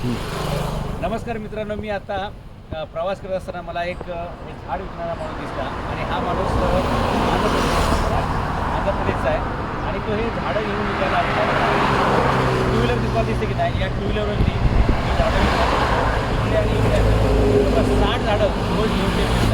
नमस्कार मित्रांनो मी आता प्रवास करत असताना मला एक एक झाड विकणारा माणूस दिसला आणि हा माणूस आंध्र प्रदेशचा आहे आणि तो हे झाडं घेऊन विकायला टू व्हीलर दुकान दिसते की नाही? या टू व्हीलरवरती झाडं विकतात आणि साठ झाडं रोज घेऊन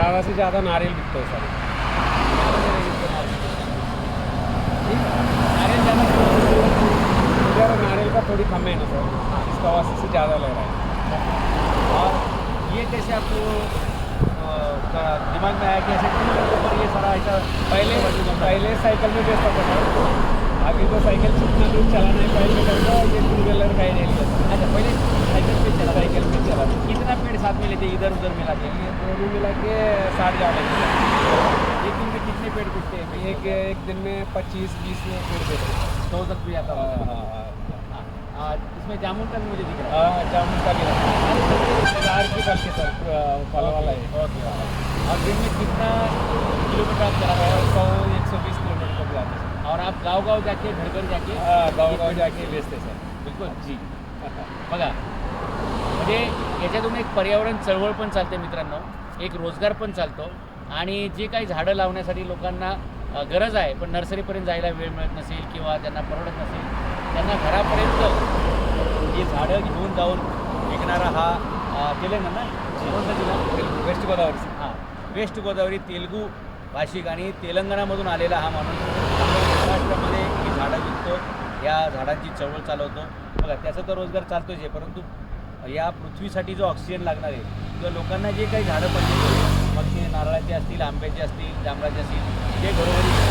ज़्यादा से ज़्यादा नारियल बिकते हैं सर। नारियल? इधर का थोड़ी कम है ना सर। इसका वजह से ज़्यादा ले रहा है। और ये कैसे आपको दिमाग में आया कि ऐसे ऊपर ये सारा ऐसा पहले पहले साइकिल में बेचता था। सर अभी तो साइकिल जितना दूर चलाना है पहले करता ये टू व्हीलर का ही ले लिया सर अच्छा पहले साइकिल पे चला साइकिल में चला कितना पेड़ साथ में लेते इधर उधर मिला के। दोनों मिला के साठ ज़्यादा एक दिन में कितने पेड़ बिकते हैं? एक एक दिन में पच्चीस बीस पेड़ देते हैं। सौ तक भी आता हाँ, होगा हाँ, हाँ। हाँ, इसमें जामुन का भी मुझे दिख रहा हाँ, जामुन का भी है। चार की करके सर फल वाला है। ओके और दिन में कितना किलोमीटर आप चला रहे हो? सौ एक सौ बीस किलोमीटर तक जाते हैं। और आप गाँव गाँव जाके घर घर जाके गाव गाव जाके बेचते सर। बिल्कुल। जी। बघा म्हणजे याच्यातून एक पर्यावरण चळवळ पण चालते मित्रांनो. एक रोजगार पण चालतो. आणि जे काही झाडं लावण्यासाठी लोकांना गरज आहे पण नर्सरीपर्यंत जायला वेळ मिळत नसेल किंवा त्यांना परवडत नसेल त्यांना घरापर्यंत जी झाडं घेऊन जाऊन विकणारा हा तेलंगणा कोणता जिल्हा वेस्ट गोदावरी. हां. वेस्ट गोदावरी तेलगू भाषिक आणि तेलंगणामधून आलेला हा माणूस महाराष्ट्रामध्ये ही झाडं विकतो या झाडांची चळवळ चालवतो. बघा त्याचा तर रोजगार चालतोच आहे परंतु या पृथ्वीसाठी जो ऑक्सिजन लागणार आहे किंवा लोकांना जे काही झाडं पाहिजे मग नारळाचे असतील आंब्याचे असतील जांभळाचे असतील ते घरोघरी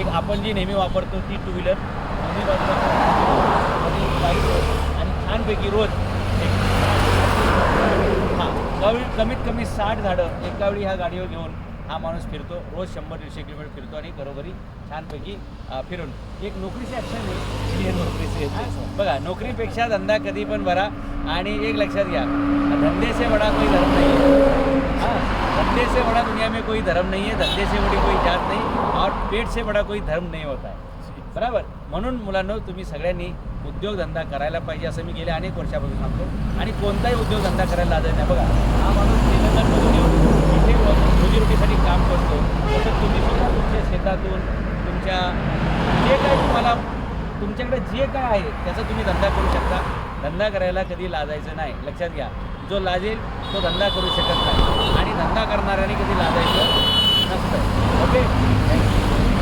एक आपण जी नेहमी वापरतो ती टू व्हीलर दोन्ही आणि बाईक आणि छानपैकी रोज एक हां कमी कमीत कमी साठ झाडं एका वेळी ह्या गाडीवर घेऊन हा माणूस फिरतो रोज शंभर दीडशे किलोमीटर फिरतो आणि घरोघरी छानपैकी फिरून. एक नोकरीची ॲक्शन आहे. नोकरीची आहे. बघा नोकरीपेक्षा धंदा कधी पण बरा. आणि एक लक्षात घ्या धंदे से बडा कोई धर्म नहीं है? हाँ धंधे से बड़ा दुनिया में कोई धर्म नहीं है धंधे से बड़ी कोई जात नहीं. और पेट से बड़ा कोई धर्म नहीं होता है बरोबर? म्हणून मुलांनो तुम्ही सगळ्यांनी उद्योगधंदा करायला पाहिजे असं मी गेल्या अनेक वर्षापासून सांगतो. आणि कोणताही उद्योगधंदा करायला लाजत नाही. बघा हा माणूस तेलंगणमधून येऊन रोजी रोजीरोटीसाठी काम करतो. तसंच तुम्ही सुद्धा तुमच्या शेतातून तुमच्या जे काय तुम्हाला तुमच्याकडे जे काय आहे त्याचा तुम्ही धंदा करू शकता. धंदा करायला कधी लाजायचं नाही. लक्षात घ्या. जो लाजेल तो धंदा करू शकत नाही. आणि धंदा करणाऱ्याने कधी लाजायचं नसतं. ओके? थँक्यू